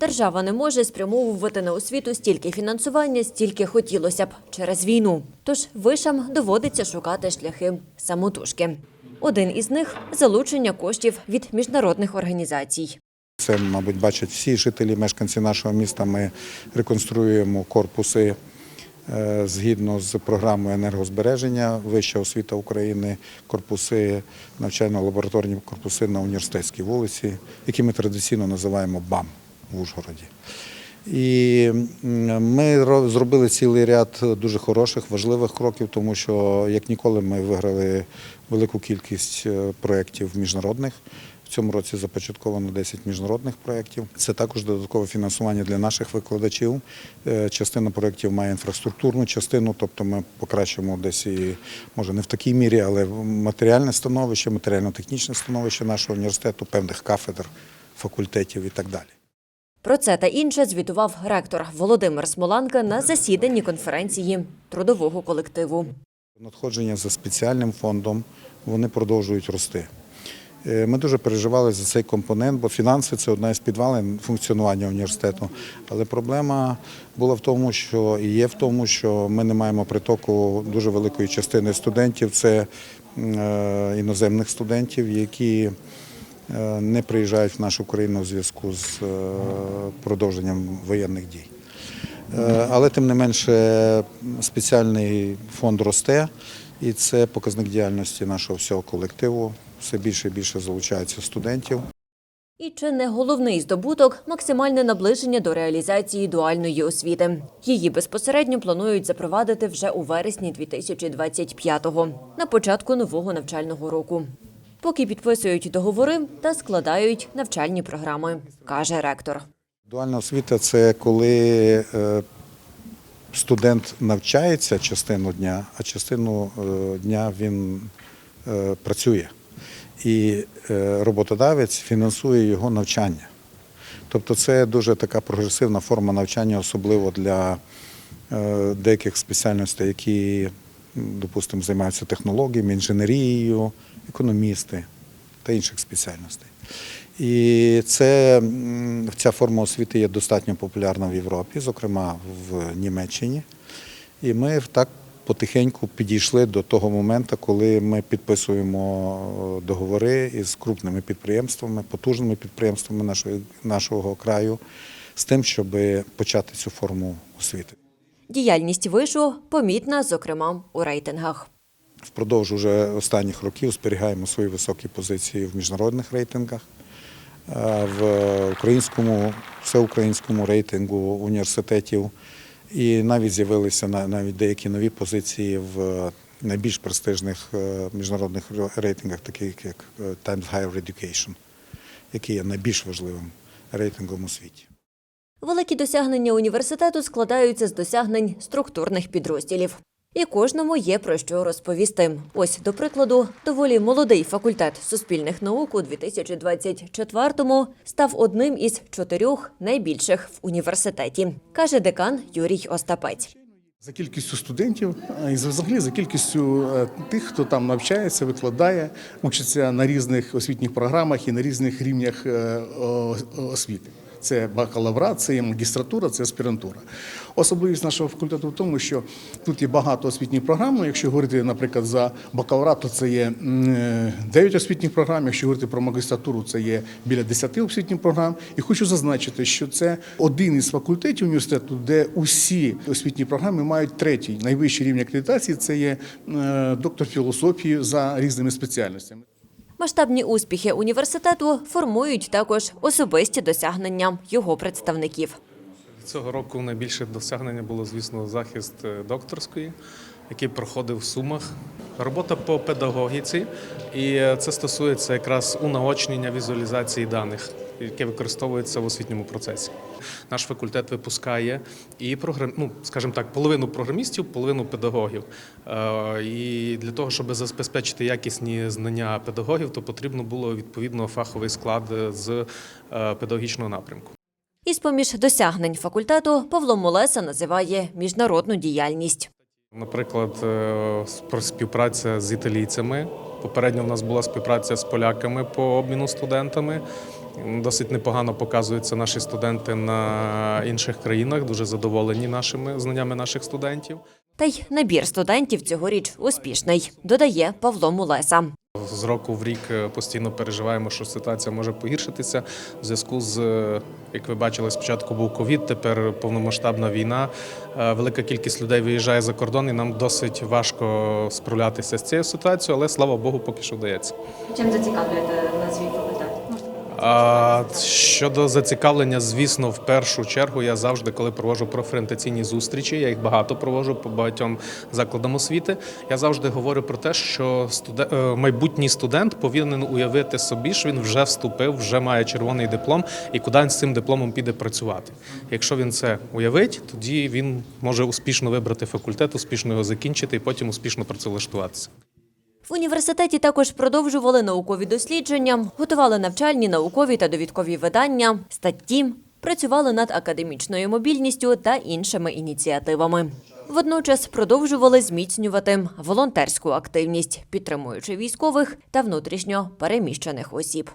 Держава не може спрямовувати на освіту стільки фінансування, стільки хотілося б через війну. Тож вишам доводиться шукати шляхи самотужки. Один із них залучення коштів від міжнародних організацій. Це, мабуть, бачать всі жителі, мешканці нашого міста. Ми реконструюємо корпуси е, згідно з програмою енергозбереження Вища освіта України, корпуси, навчально-лабораторні корпуси на університетській вулиці, які ми традиційно називаємо БАМ в Ужгороді. І ми ро- зробили цілий ряд дуже хороших, важливих кроків, тому що як ніколи ми виграли велику кількість е, проєктів міжнародних. В цьому році започатковано 10 міжнародних проєктів. Це також додаткове фінансування для наших викладачів. Е, Частина проєктів має інфраструктурну частину, тобто ми покращимо десь і може не в такій мірі, але матеріальне становище, матеріально-технічне становище нашого університету, певних кафедр, факультетів і так далі. Про це та інше звітував ректор Володимир Смоланка на засіданні конференції трудового колективу. Надходження за спеціальним фондом вони продовжують рости. Е, Ми дуже переживали за цей компонент, бо фінанси це одна із підвалин функціонування університету. Але проблема була в тому, що і є в тому, що ми не маємо притоку дуже великої частини студентів. Це е, іноземних студентів, які не приїжджають в нашу країну у зв'язку з е, продовженням воєнних дій. Е, Але тим не менше спеціальний фонд росте, і це показник діяльності нашого всього колективу. Все більше і більше залучається студентів. І чи не головний здобуток максимальне наближення до реалізації дуальної освіти. Її безпосередньо планують запровадити вже у вересні 2025-го, на початку нового навчального року. Поки підписують договори та складають навчальні програми, каже ректор. Дуальна освіта це коли е, студент навчається частину дня, а частину е, дня він е, працює. І роботодавець фінансує його навчання. Тобто це дуже така прогресивна форма навчання, особливо для деяких спеціальностей, які, допустимо, займаються технологіями, інженерією, економісти та інших спеціальностей. І це, ця форма освіти є достатньо популярна в Європі, зокрема в Німеччині. І ми так потихеньку підійшли до того моменту, коли ми підписуємо договори із крупними підприємствами, потужними підприємствами нашої, нашого краю з тим, щоб почати цю форму освіти. Діяльність вишу помітна, зокрема у рейтингах. Впродовж уже останніх років зберігаємо свої високі позиції в міжнародних рейтингах. Е, В українському, всеукраїнському рейтингу університетів. І навіть з'явилися навіть деякі нові позиції в найбільш престижних е, міжнародних рейтингах, таких як е, Times Higher Education, який є найбільш важливим рейтингом у світі. Великі досягнення університету складаються з досягнень структурних підрозділів. І кожному є про що розповісти. Ось, до прикладу, доволі молодий факультет суспільних наук у 2024-му став одним із чотирьох найбільших в університеті, каже декан Юрій Остапець. За кількістю студентів і взагалі за кількістю е, тих, хто там навчається, викладає, учиться на різних освітніх програмах і на різних рівнях е, освіти. Це бакалаврат, це є магістратура, це аспірантура. Особливість нашого факультету в тому, що тут є багато освітніх програм. Якщо говорити, наприклад, за бакалаврат, то це є 9 освітніх програм. Якщо говорити про магістратуру, це є біля 10 освітніх програм. І хочу зазначити, що це один із факультетів університету, де усі освітні програми мають третій найвищий рівень акредитації. Це є е, доктор філософії за різними спеціальностями. Масштабні успіхи університету формують також особисті досягнення його представників. Цього року найбільше досягнення було, звісно, захист е, докторської, який проходив в Сумах. Робота по педагогіці, і е, це стосується якраз унаочнення візуалізації даних, яке використовується в освітньому процесі. Наш факультет випускає і програм, ну, скажімо так, половину програмістів, половину педагогів. Е, І для того, щоб забезпечити якісні знання педагогів, то потрібно було відповідно фаховий склад з е, педагогічного напрямку. Із поміж досягнень факультету Павло Молеса називає міжнародну діяльність. Наприклад, е, співпраця з італійцями. Попередньо в нас була співпраця з поляками по обміну студентами. Досить непогано показуються наші студенти на інших країнах, дуже задоволені нашими знаннями наших студентів. Та й набір студентів цьогоріч успішний, додає Павло Мулеса. З року в рік е, постійно переживаємо, що ситуація може погіршитися в зв'язку з, е, як ви бачили, спочатку був ковід, тепер повномасштабна війна. Е, Велика кількість людей виїжджає за кордон, і нам досить важко справлятися з цією ситуацією, але слава Богу, поки що вдається. Чим зацікавлюєте на факультет? А щодо зацікавлення, звісно, в першу чергу я завжди, коли проводжу профорієнтаційні зустрічі, я їх багато проводжу по багатьом закладам освіти. Я завжди говорю про те, що студен... е, майбутній студент повинен уявити собі, що він вже вступив, вже має червоний диплом, і куди він з цим дипломом піде працювати. Якщо він це уявить, тоді він може успішно вибрати факультет, успішно його закінчити і потім успішно працевлаштуватися. В університеті також продовжували наукові дослідження, готували навчальні, наукові та довідкові видання, статті, працювали над академічною мобільністю та іншими ініціативами. Водночас продовжували зміцнювати волонтерську активність, підтримуючи військових та внутрішньо переміщених осіб.